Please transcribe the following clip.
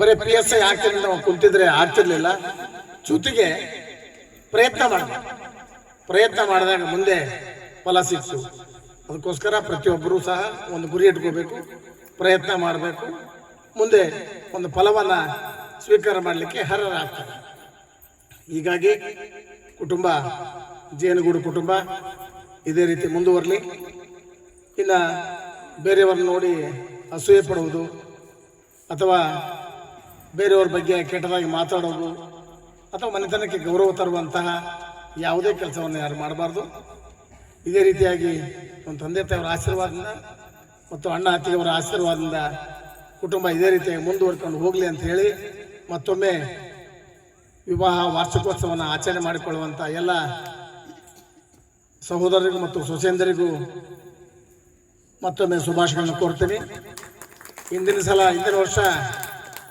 ಬರೀ P S I ಆಗ್ತೀನಿ ನಾವು ಕುಂತಿದ್ರೆ ಆಗ್ತಿರ್ಲಿಲ್ಲ ಜೊತೆಗೆ ಪ್ರಯತ್ನ ಮಾಡಬೇಕು ಪ್ರಯತ್ನ ಮಾಡಿದಾಗ ಮುಂದೆ ಫಲ ಸಿಕ್ತು. ಅದಕ್ಕೋಸ್ಕರ ಪ್ರತಿಯೊಬ್ಬರೂ ಸಹ ಒಂದು ಗುರಿ ಇಟ್ಕೋಬೇಕು, ಪ್ರಯತ್ನ ಮಾಡಬೇಕು. ಮುಂದೆ ಒಂದು ಫಲವನ್ನು ಸ್ವೀಕಾರ ಮಾಡಲಿಕ್ಕೆ ಹರರಾಗ್ತದೆ ಹೀಗಾಗಿ ಕುಟುಂಬ, ಜೇನುಗೂಡು ಕುಟುಂಬ ಇದೇ ರೀತಿ ಮುಂದುವರಲಿ. ಇನ್ನು ಬೇರೆಯವ್ರನ್ನ ನೋಡಿ ಅಸೂಯೆ ಪಡುವುದು ಅಥವಾ ಬೇರೆಯವ್ರ ಬಗ್ಗೆ ಕೆಟ್ಟದಾಗಿ ಮಾತಾಡೋದು ಅಥವಾ ಮನೆತನಕ್ಕೆ ಗೌರವ ತರುವಂತಹ ಯಾವುದೇ ಕೆಲಸವನ್ನು ಯಾರು ಮಾಡಬಾರ್ದು. ಇದೇ ರೀತಿಯಾಗಿ ಒಂದು ತಂದೆ ತಾಯಿಯವರ ಆಶೀರ್ವಾದದಿಂದ ಮತ್ತು ಅಣ್ಣ ಅತ್ತಿಗೆಯವರ ಆಶೀರ್ವಾದದಿಂದ ಕುಟುಂಬ ಇದೇ ರೀತಿಯಾಗಿ ಮುಂದುವರ್ಕೊಂಡು ಹೋಗಲಿ ಅಂತ ಹೇಳಿ ಮತ್ತೊಮ್ಮೆ ವಿವಾಹ ವಾರ್ಷಿಕೋತ್ಸವವನ್ನು ಆಚರಣೆ ಮಾಡಿಕೊಳ್ಳುವಂಥ ಎಲ್ಲ ಸಹೋದರರಿಗೂ ಮತ್ತು ಸೊಸೆಯಂದರಿಗೂ ಮತ್ತೊಮ್ಮೆ ಶುಭಾಶಯಗಳನ್ನು ಕೋರ್ತೀನಿ ಹಿಂದಿನ ಸಲ ಹಿಂದಿನ ವರ್ಷ